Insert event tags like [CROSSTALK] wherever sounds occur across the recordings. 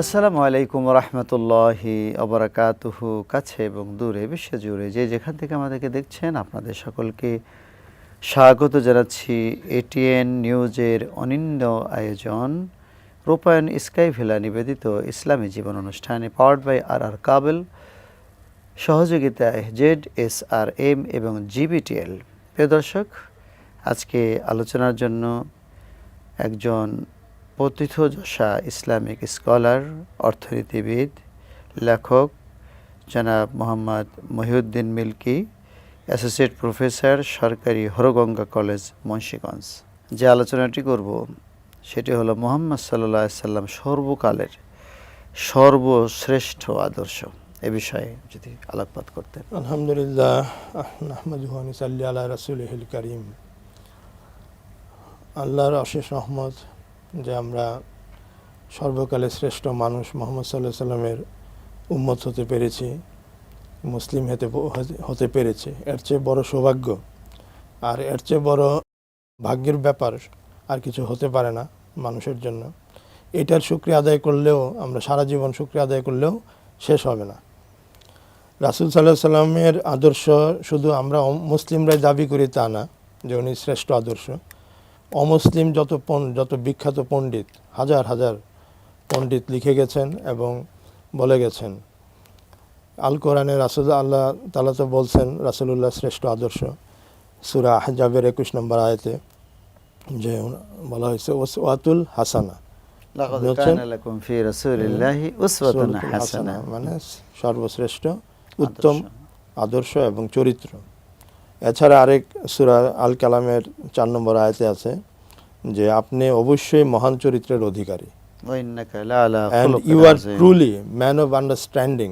আসসালামু আলাইকুম রহমতুল্লাহি অবরাকাতুহু কাছে এবং দূরে বিশ্বজুড়ে যে যেখান থেকে আমাদেরকে দেখছেন, আপনাদের সকলকে স্বাগত জানাচ্ছি এটিএন নিউজের অনিন্দ আয়োজন, রূপায়ণ স্কাই ভিলা নিবেদিত ইসলামী জীবন অনুষ্ঠানে পাওয়ার্ড বাই আর আর কাবেল সহযোগিতায় জেড এস আর এম এবং জিবিটিএল প্রিয় দর্শক, আজকে আলোচনার জন্য একজন প্রথিতযশা ইসলামিক স্কলার, অর্থনীতিবিদ, লেখক জনাব মোহাম্মদ মহিউদ্দিন মিল্কি, অ্যাসোসিয়েট প্রফেসর, সরকারি হরগঙ্গা কলেজ, মুন্সীগঞ্জ। যে আলোচনাটি করব, সেটি হলো মোহাম্মদ সাল্লাহ সাল্লাম সর্বকালের সর্বশ্রেষ্ঠ আদর্শ। এ বিষয়ে যদি আলোকপাত করতেন। আলহামদুলিল্লাহ সাল্লি আল্লাহ রাসুলহিল করিম। আল্লাহর অশেষ রহমত যে আমরা সর্বকালের শ্রেষ্ঠ মানুষ মোহাম্মদ সাল্লাহ সাল্লামের উম্মত হতে পেরেছি, মুসলিম হতে হতে পেরেছে। এর চেয়ে বড় সৌভাগ্য আর এর চেয়ে বড় ভাগ্যের ব্যাপার আর কিছু হতে পারে না মানুষের জন্য। এটার শুক্রিয়া আদায় করলেও, আমরা সারা জীবন শুক্রিয়া আদায় করলেও শেষ হবে না। রাসুল সাল্লাহ সাল্লামের আদর্শ শুধু আমরা মুসলিমরাই দাবি করি তা না যে উনি শ্রেষ্ঠ আদর্শ। অমুসলিম যত যত বিখ্যাত পণ্ডিত হাজার হাজার পণ্ডিত লিখে গেছেন এবং বলে গেছেন। আল কোরআনে রাসুল আল্লাহ তালা তো বলছেন রাসুলুল্লাহ শ্রেষ্ঠ আদর্শ। সুরা আহজাবের একুশ নম্বর আয়তে যে বলা হয়েছে ওস ওয়াতুল হাসানা মানে সর্বশ্রেষ্ঠ উত্তম আদর্শ এবং চরিত্র। এছাড়া আরেক সুরা আল কালামের চার নম্বর আয়তে আছে যে আপনি অবশ্যই মহান চরিত্রের অধিকারী। You are truly man of understanding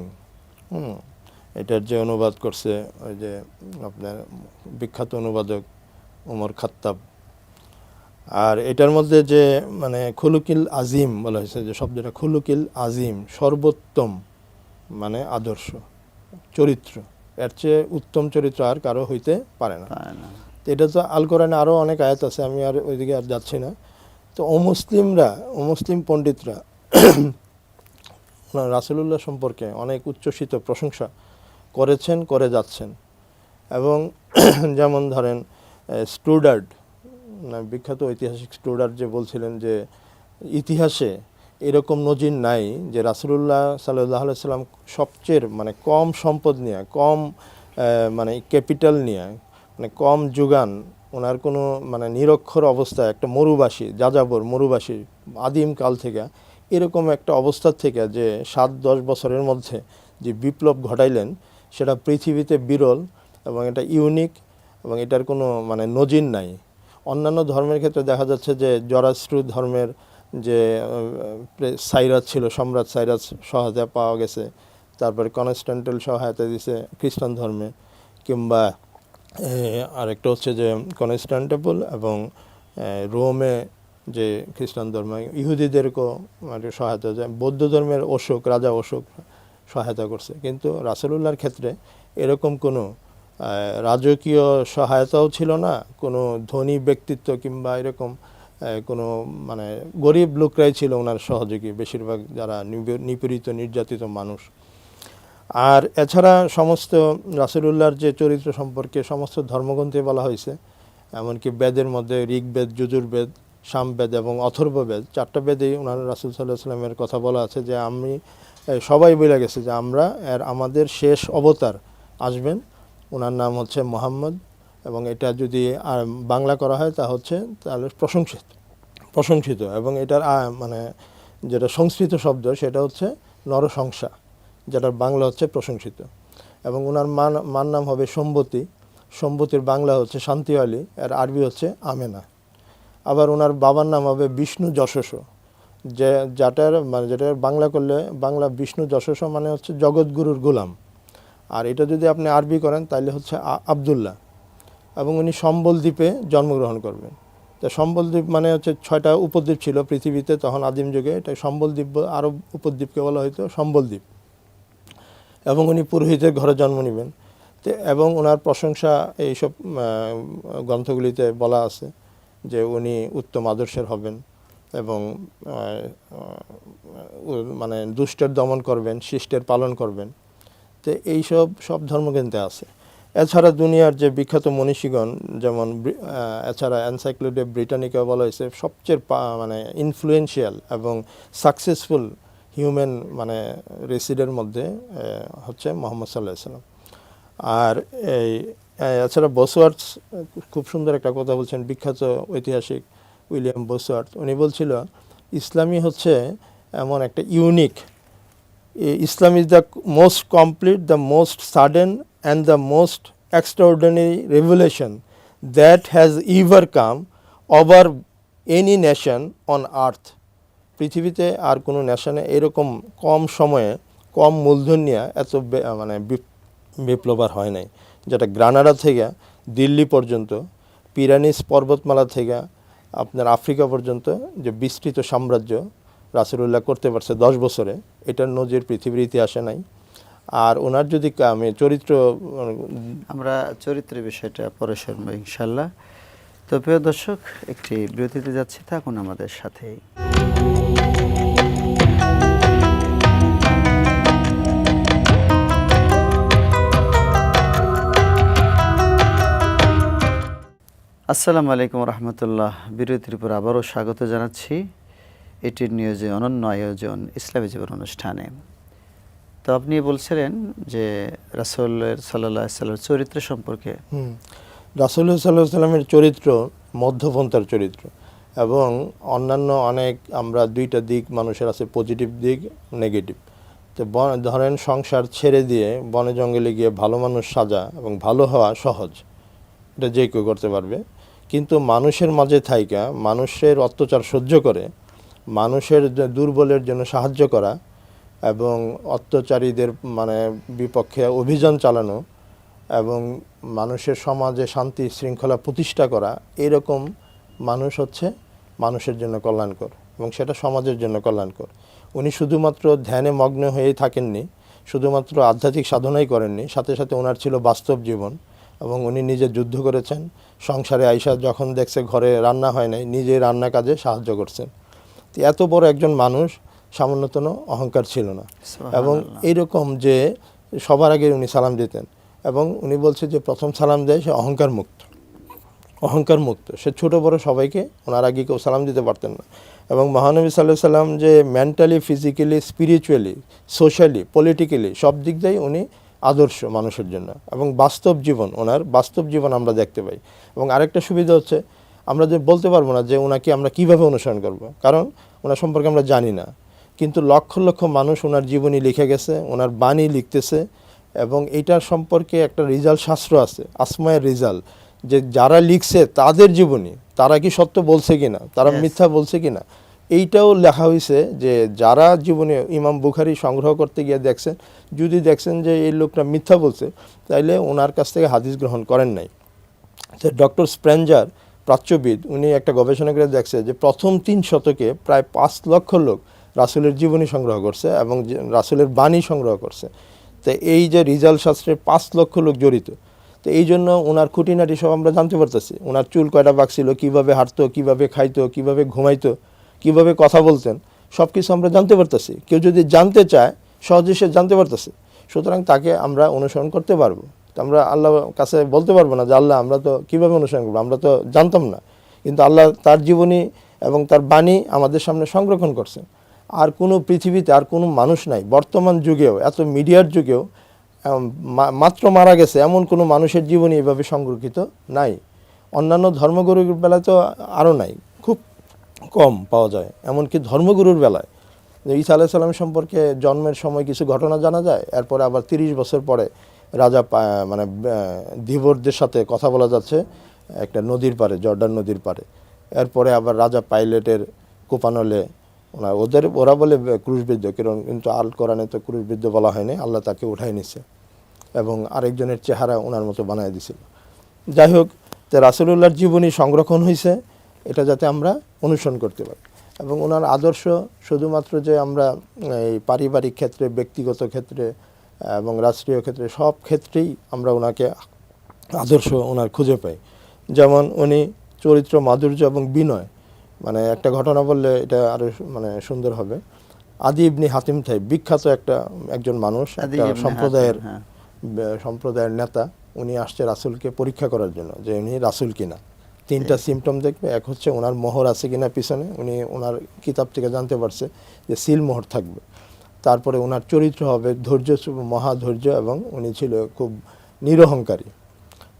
এটার যে অনুবাদ করছে ওই যে আপনার বিখ্যাত অনুবাদক উমর খাত্তাব। আর এটার মধ্যে যে মানে খুলুকিল আজিম বলা হয়েছে যে শব্দটা খুলুকিল আজিম সর্বোত্তম মানে আদর্শ চরিত্র। এর চেয়ে উত্তম চরিত্র আর কারও হইতে পারে না। এটা তো আল কোরআনে আরও অনেক আয়াত আছে আমি আর ওইদিকে আর যাচ্ছি না। তো অমুসলিমরা অমুসলিম পণ্ডিতরা রাসুলুল্লাহ সম্পর্কে অনেক উচ্ছ্বসিত প্রশংসা করেছেন করে যাচ্ছেন। এবং যেমন ধরেন স্টুডার্ড বিখ্যাত ঐতিহাসিক স্টুডার্ড যে বলছিলেন যে ইতিহাসে এরকম নজির নাই যে রাসুলুল্লাহ সাল্লাহ সাল্লাম সবচেয়ে মানে কম সম্পদ নিয়ে, কম মানে ক্যাপিটাল নিয়ে মানে কম যোগান, ওনার কোনো মানে নিরক্ষর অবস্থায় একটা মরুবাসী, যাযাবর মরুবাসী আদিম কাল থেকে, এরকম একটা অবস্থা থেকে যে সাত, দশ বছরের মধ্যে যে বিপ্লব ঘটাইলেন, সেটা পৃথিবীতে বিরল এবং এটা ইউনিক এবং এটার কোনো মানে নজির নাই। অন্যান্য ধর্মের ক্ষেত্রে দেখা যাচ্ছে যে জরাশ্রু ধর্মের যে সাইরাস ছিল, সম্রাট সাইরাস সহায়তা পাওয়া গেছে। তারপরে কনস্ট্যান্টেল সহায়তা দিছে খ্রিস্টান ধর্মে। কিংবা আরেকটা হচ্ছে যে কনস্ট্যান্টেবল এবং রোমে যে খ্রিস্টান ধর্ম, ইহুদিদেরকেও মানে সহায়তা যায় বৌদ্ধ ধর্মের অশোক, রাজা অশোক সহায়তা করছে। কিন্তু রাসেলুল্লাহর ক্ষেত্রে এরকম কোনো রাজকীয় সহায়তাও ছিল না। কোনো ধনী ব্যক্তিত্ব কিংবা এরকম কোনো মানে গরিব লোকরাই ছিল ওনার সহযোগী বেশিরভাগ যারা নিপীড়িত, নির্যাতিত মানুষ। আর এছাড়া সমস্ত রাসুলুল্লাহর যে চরিত্র সম্পর্কে সমস্ত ধর্মগ্রন্থে বলা হয়েছে, এমনকি বেদের মধ্যে ঋগ্বেদ, যজুর্বেদ, সামবেদ এবং অথর্ববেদ, চারটা বেদেই ওনার রাসুল সাল্লাহ সাল্লামের কথা বলা আছে যে আমি সবাই বলে গেছে যে আমরা, এর আমাদের শেষ অবতার আসবেন। ওনার নাম হচ্ছে মোহাম্মদ এবং এটা যদি বাংলা করা হয় তা হচ্ছে তাহলে প্রশংসিত প্রশংসিত এবং এটার মানে যেটা সংস্কৃত শব্দ সেটা হচ্ছে নরসংসা যেটার বাংলা হচ্ছে প্রশংসিত এবং ওনার মান মার নাম হবে সম্বতী, সম্বতীর বাংলা হচ্ছে শান্তি আলী আর আরবি হচ্ছে আমেনা। আবার ওনার বাবার নাম হবে বিষ্ণু যশস যে, যাটার মানে যেটার বাংলা করলে, বাংলা বিষ্ণু যশস মানে হচ্ছে জগৎগুরুর গোলাম। আর এটা যদি আপনি আরবি করেন তাহলে হচ্ছে আবদুল্লাহ। এবং উনি সম্বল দ্বীপে জন্মগ্রহণ করবেন। তো সম্বল দ্বীপ মানে হচ্ছে ছয়টা উপদ্বীপ ছিল পৃথিবীতে, তখন আদিম যুগে। এটা সম্বল দ্বীপ আরব উপদ্বীপকে বলা হয়তো সম্বল দ্বীপ। এবং উনি পুরোহিতের ঘরে জন্ম নেবেন। এবং ওনার প্রশংসা এইসব গ্রন্থগুলিতে বলা আছে যে উনি উত্তম আদর্শের হবেন এবং মানে দুষ্টের দমন করবেন, শিষ্টের পালন করবেন। তো এইসব, সব ধর্মগ্রন্থে আছে। এছাড়া দুনিয়ার যে বিখ্যাত মনীষীগণ, যেমন এছাড়া এনসাইক্লোডিয়া ব্রিটানিকা বলা হয়েছে, সবচেয়ে মানে ইনফ্লুয়েন্সিয়াল এবং সাকসেসফুল হিউম্যান মানে রেসিডের মধ্যে হচ্ছে মোহাম্মদ সাল্লাহ সাল্লাম। আর এই এছাড়া বসওয়ার্টস খুব সুন্দর একটা কথা বলছেন, বিখ্যাত ঐতিহাসিক উইলিয়াম বসওয়ার্থ উনি বলছিল, ইসলামী হচ্ছে এমন একটা unique Islam is the most complete the most sudden and the most extraordinary revolution that has ever come over any nation on earth পৃথিবীতে আর কোনো নেশনে এরকম কম সময়ে, কম মূলধন নিয়ে এত মানে বিপ- বিপ্লব আর হয় নাই। যেটা গ্রানাডা থেকে দিল্লি পর্যন্ত, পিরানিস পর্বতমালা থেকে আপনার আফ্রিকা পর্যন্ত যে বিস্তৃত সাম্রাজ্য রাসুলুল্লাহ করতে পারছে দশ বছরে, এটার নজির পৃথিবীর ইতিহাসে নাই। আর ওনার যদি আমি চরিত্র, আমরা চরিত্রের বিষয়টা পরে শুনব ইনশাল্লাহ। তো প্রিয় দর্শক, একটি বিরতিতে যাচ্ছি, থাকুন আমাদের সাথেই। আসসালামু আলাইকুম রহমতুল্লাহ। বিরতির উপর আবারও স্বাগত জানাচ্ছি। এটির নিয়োজে অনন্য আয়োজন ইসলামী জীবন অনুষ্ঠানে। তো আপনি বলছিলেন যে রাসুলের সাল্লার চরিত্র সম্পর্কে। সাল্লাহ সাল্লামের চরিত্র মধ্যপন্থার চরিত্র এবং অন্যান্য অনেক আমরা দুইটা দিক মানুষের আছে পজিটিভ দিক নেগেটিভ তো ধরেন সংসার ছেড়ে দিয়ে বনে জঙ্গলে গিয়ে ভালো মানুষ সাজা এবং ভালো হওয়া সহজ। এটা যে কেউ করতে পারবে। কিন্তু মানুষের মাঝে থাইকা, মানুষের অত্যাচার সহ্য করে, মানুষের দুর্বলের জন্য সাহায্য করা এবং অত্যাচারীদের মানে বিপক্ষে অভিযান চালানো এবং মানুষের সমাজে শান্তি শৃঙ্খলা প্রতিষ্ঠা করা, এরকম মানুষ হচ্ছে মানুষের জন্য কল্যাণকর এবং সেটা সমাজের জন্য কল্যাণকর। উনি শুধুমাত্র ধ্যানে মগ্ন হয়েই থাকেননি, শুধুমাত্র আধ্যাত্মিক সাধনাই করেননি, সাথে সাথে ওনার ছিল বাস্তব জীবন এবং উনি নিজে যুদ্ধ করেছেন। সংসারে আইসা যখন দেখছে ঘরে রান্না হয় নাই নিজে রান্না কাজে সাহায্য করছেন। এত বড় একজন মানুষ সামান্যতন অহংকার ছিল না। এবং এইরকম যে সবার আগে উনি সালাম দিতেন এবং উনি বলছে যে প্রথম সালাম দেয় সে অহংকার মুক্ত। অহংকার মুক্ত। সে ছোট বড় সবাইকে ওনার আগে কেউ সালাম দিতে পারতেন না। এবং মহানবী সাল্লাহ সাল্লাম যে mentally physically spiritually socially politically সব দিক দিয়েই উনি আদর্শ মানুষের জন্য। এবং বাস্তব জীবন ওনার বাস্তব জীবন আমরা দেখতে পাই। এবং আরেকটা সুবিধা হচ্ছে আমরা যে বলতে পারব না যে ওনাকে আমরা কীভাবে অনুসরণ করব। কারণ ওনার সম্পর্কে আমরা জানি না। কিন্তু লক্ষ লক্ষ মানুষ ওনার জীবনী লিখে গেছে ওনার বাণী লিখতেছে এবং এইটার সম্পর্কে একটা রিজাল্ট শাস্ত্র আছে আসমায়ের রিজাল্ট যে যারা লিখছে তাদের জীবনী তারা কি সত্য বলছে কিনা তারা মিথ্যা বলছে কিনা এইটাও লেখা হয়েছে যে যারা জীবনে ইমাম বুখারি সংগ্রহ করতে গিয়ে দেখছেন যদি দেখছেন যে এই লোকটা মিথ্যা বলছে তাইলে ওনার কাছ থেকে হাদিস গ্রহণ করেন নাই। তো ডক্টর স্প্রেঞ্জার প্রাচ্যবিদ উনি একটা গবেষণা করে দেখছে যে প্রথম তিন শতকে প্রায় পাঁচ লক্ষ লোক রাসুলের জীবনী সংগ্রহ করছে এবং রাসুলের বাণী সংগ্রহ করছে। তো এই যে রিজাল্ট শাস্ত্রে পাঁচ লক্ষ লোক জড়িত, তো এই জন্য ওনার খুঁটিনাটি সব আমরা জানতে পারতেছি। ওনার চুল কয়টা বাক ছিল, কীভাবে হাঁটতো, কীভাবে খাইতো, কীভাবে ঘুমাইতো, কীভাবে কথা বলতেন সব কিছু আমরা জানতে পারতেছি। কেউ যদি জানতে চায়, সহজে সে জানতে পারতেছে। সুতরাং তাকে আমরা অনুসরণ করতে পারব। তো আমরা আল্লাহ কাছে বলতে পারব না যে, আল্লাহ, আমরা তো কীভাবে অনুসরণ করব? আমরা তো জানতাম না। কিন্তু আল্লাহ তার জীবনী এবং তার বাণী আমাদের সামনে সংরক্ষণ করছেন। আর কোনো পৃথিবীতে আর কোনো মানুষ নাই। বর্তমান যুগেও, এত মিডিয়ার যুগেও মাত্র মারা গেছে এমন কোনো মানুষের জীবনী এভাবে সংরক্ষিত নাই। অন্যান্য ধর্মগুরুর বেলায় তো আরও নাই, খুব কম পাওয়া যায়। এমনকি ধর্মগুরুর বেলায়। ঈসা আলাহ সাল্লাম সম্পর্কে জন্মের সময় কিছু ঘটনা জানা যায়, এরপরে আবার তিরিশ বছর পরে রাজা মানে ধীবরদের সাথে কথা বলা যাচ্ছে, একটা নদীর পারে জর্ডান নদীর পারে এরপরে আবার রাজা পাইলটের কোপানলে ওনার ওদের ওরা বলে ক্রুশবিদ্ধ। কিরণ কিন্তু আল কোরআনে তো ক্রুশবিদ্ধ বলা হয়নি, আল্লাহ তাকে উঠাই নিছে এবং আরেকজনের চেহারা ওনার মতো বানায় দিছিল যাই হোক, তো রাসুলুল্লাহর জীবনী সংরক্ষণ হয়েছে এটা যাতে আমরা অনুসরণ করতে পারি। এবং ওনার আদর্শ শুধুমাত্র যে আমরা, এই পারিবারিক ক্ষেত্রে, ব্যক্তিগত ক্ষেত্রে, এবং রাষ্ট্রীয় ক্ষেত্রে, সব ক্ষেত্রেই আমরা ওনাকে আদর্শ ওনার খুঁজে পাই। যেমন উনি চরিত্র, মাধুর্য এবং বিনয় মানে একটা ঘটনা বললে এটা আরও মানে সুন্দর হবে। আদি ইবনি হাতিম থাই বিখ্যাত একটা একজন মানুষ একটা সম্প্রদায়ের হ্যাঁ। সম্প্রদায়ের নেতা উনি আসছে রাসূলকে পরীক্ষা করার জন্য যে উনি রাসূল কিনা। তিনটা সিমটম দেখবে এক হচ্ছে ওনার মোহর আছে কিনা পিছনে উনি ওনার কিতাব থেকে জানতে পারছে যে সিল মোহর থাকবে। তারপরে ওনার চরিত্র হবে ধৈর্য মহা ধৈর্য এবং উনি ছিল খুব নিরহংকারী।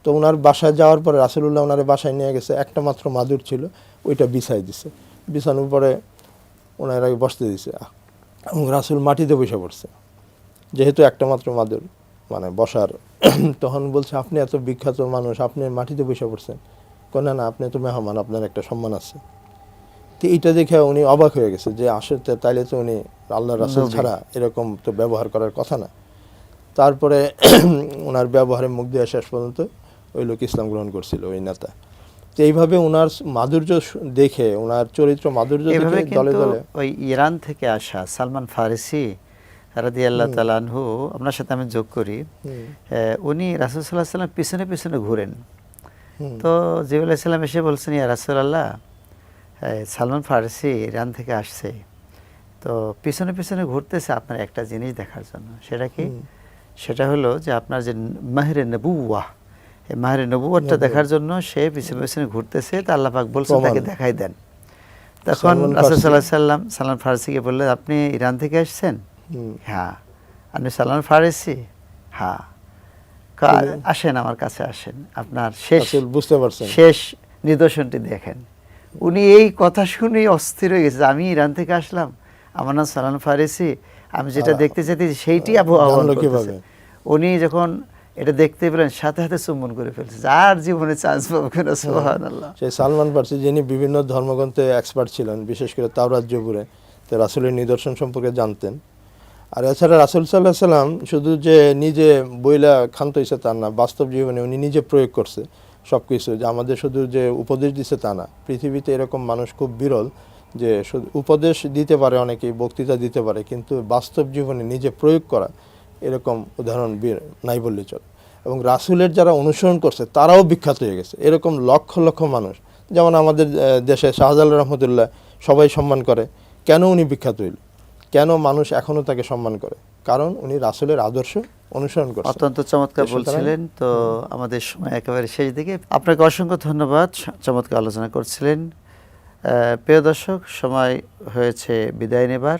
তো ওনার বাসায় যাওয়ার পরে রাসুলুল্লাহ ওনার বাসায় নিয়ে গেছে একটা মাত্র মাদুর ছিল। ওইটা বিছাই দিছে। বিছানোর পরে ওনার আগে বসতে দিছে। এবং রাসুল মাটিতে বসে পড়ছে। যেহেতু একটা মাত্র মাদুর মানে বসার [CLEARS THROAT] তখন বলছে আপনি এত বিখ্যাত মানুষ আপনি মাটিতে বসে পড়ছেন। কেন না আপনি তো মেহমান আপনার একটা সম্মান আছে। তো এইটা দেখে উনি অবাক হয়ে গেছে যে আসলে তাইলে তো উনি আল্লাহ রাসুল ছাড়া এরকম তো ব্যবহার করার কথা না। তারপরে [CLEARS THROAT] ওনার ব্যবহারে মুখ দিয়ে শেষ পর্যন্ত ওই লোক ইসলাম গ্রহণ করছিল ওই নেতা। তো এইভাবে ওনার মাধুর্য দেখে ওনার চরিত্র মাধুর্য দেখে দলে দলে। ওই ইরান থেকে আসা সালমান ফারিসি রাদি আল্লাহ তালানহু আপনার সাথে আমি যোগ করি। উনি রাসুল সাল্লাহ সাল্লাম পিছনে পিছনে ঘুরেন। তো জিবুল ইসলাম এসে বলছেন ইয়া রাসুলাল্লাহ সালমান ফারসি ইরান থেকে আসছে। তো পিছনে পিছনে ঘুরতেছে আপনার একটা জিনিস দেখার জন্য। সেটা কি? সেটা হলো যে আপনার যে মাহের নবুয়া মাহের নবুয়াটা নবুয়া। দেখার জন্য সে পিছনে পিছনে ঘুরতেছে তা আল্লাহ পাক বলছেন তাকে দেখাই দেন। তখন রাসুল সাল্লাহ সাল্লাম সালমান ফারসিকে বললেন আপনি ইরান থেকে আসছেন? হ্যাঁ। আপনি সালমান ফারসি? হ্যাঁ। আসেন আমার কাছে আসেন। আপনার শেষ বুঝতে পারছেন। শেষ নিদর্শনটি দেখেন। উনি এই কথা শুনে অস্থির হয়ে গেছে আমি ইরান থেকে আসলাম আমার নাম সালান ফারেসি। আমি যেটা দেখতে চাইতে সেইটি আবু আহ্বান জানলো করতেছে। কীভাবে? উনি যখন এটা দেখতে পেলেন, সাথে সাথে চুম্বন করে ফেলছে। আর জীবনে চান্স পাবো কেন সেই সালমান পার্সি, যিনি বিভিন্ন ধর্মগ্রন্থে এক্সপার্ট ছিলেন, বিশেষ করে তাওরাত জবুরে, তো রাসুলের নিদর্শন সম্পর্কে জানতেন। আর এছাড়া রাসুল সাল্লাহ সাল্লাম শুধু যে নিজে বইলা ক্ষান্ত হয়েছে তা না, বাস্তব জীবনে উনি নিজে প্রয়োগ করছে সব কিছু যে আমাদের শুধু যে উপদেশ দিছে তা না, পৃথিবীতে এরকম মানুষ খুব বিরল যে শুধু উপদেশ দিতে পারে, অনেকেই বক্তৃতা দিতে পারে, কিন্তু বাস্তব জীবনে নিজে প্রয়োগ করা এরকম উদাহরণ নাই বললে চলে। এবং রাসুলের যারা অনুসরণ করছে তারাও বিখ্যাত হয়ে গেছে। এরকম লক্ষ লক্ষ মানুষ। যেমন আমাদের দেশে শাহজালাল রহমতুল্লাহ সবাই সম্মান করে। কেন উনি বিখ্যাত হইল? কেন মানুষ এখনও তাকে সম্মান করে? কারণ উনি রাসুলের আদর্শ অনুসরণ করছে অত্যন্ত চমৎকার বলছিলেন। তো আমাদের সময় একেবারে শেষ দিকে। আপনাকে অসংখ্য ধন্যবাদ। চমৎকার আলোচনা করছিলেন। প্রিয় দর্শক সময় হয়েছে বিদায় নেবার।